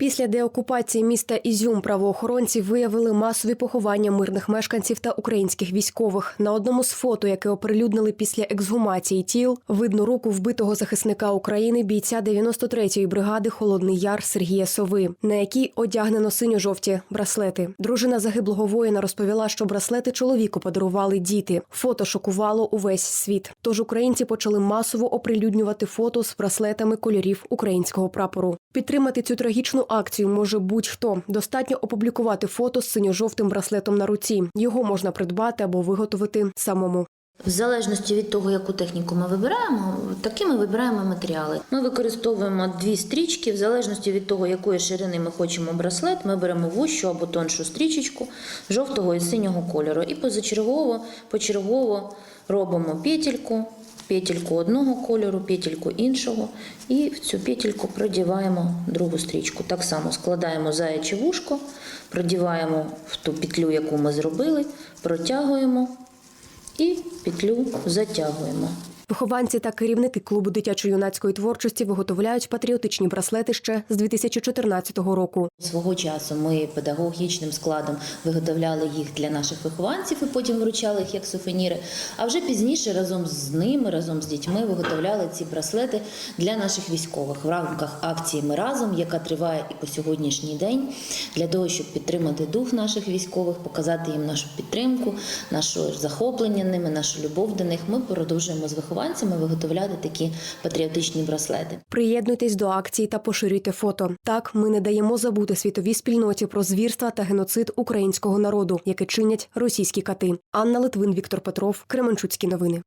Після деокупації міста Ізюм правоохоронці виявили масові поховання мирних мешканців та українських військових. На одному з фото, яке оприлюднили після ексгумації тіл, видно руку вбитого захисника України бійця 93-ї бригади Холодний Яр Сергія Сови, на якій одягнено синьо-жовті браслети. Дружина загиблого воїна розповіла, що браслети чоловіку подарували діти. Фото шокувало увесь світ. Тож українці почали масово оприлюднювати фото з браслетами кольорів українського прапору. Підтримати цю трагічну акцію може будь-хто. Достатньо опублікувати фото з синьо-жовтим браслетом на руці. Його можна придбати або виготовити самому. В залежності від того, яку техніку ми вибираємо, такі ми вибираємо матеріали. Ми використовуємо дві стрічки, в залежності від того, якої ширини ми хочемо браслет, ми беремо вущу або тоншу стрічечку жовтого і синього кольору. І позачергово, почергово робимо петельку, петельку одного кольору, петельку іншого, і в цю петельку продіваємо другу стрічку. Так само складаємо заяче вушко, продіваємо в ту петлю, яку ми зробили, протягуємо і петлю затягуємо. Вихованці та керівники клубу дитячо-юнацької творчості виготовляють патріотичні браслети ще з 2014 року. Свого часу ми педагогічним складом виготовляли їх для наших вихованців і потім вручали їх як сувеніри. А вже пізніше разом з ними, разом з дітьми, виготовляли ці браслети для наших військових в рамках акції Ми разом, яка триває і по сьогоднішній день, для того, щоб підтримати дух наших військових, показати їм нашу підтримку, наше захоплення ними, нашу любов до них. Ми продовжуємо з вихованцями виготовляти такі патріотичні браслети. Приєднуйтесь до акції та поширюйте фото. Так ми не даємо забути світовій спільноті про звірства та геноцид українського народу, яке чинять російські кати. Анна Литвин, Віктор Петров, Кременчуцькі новини.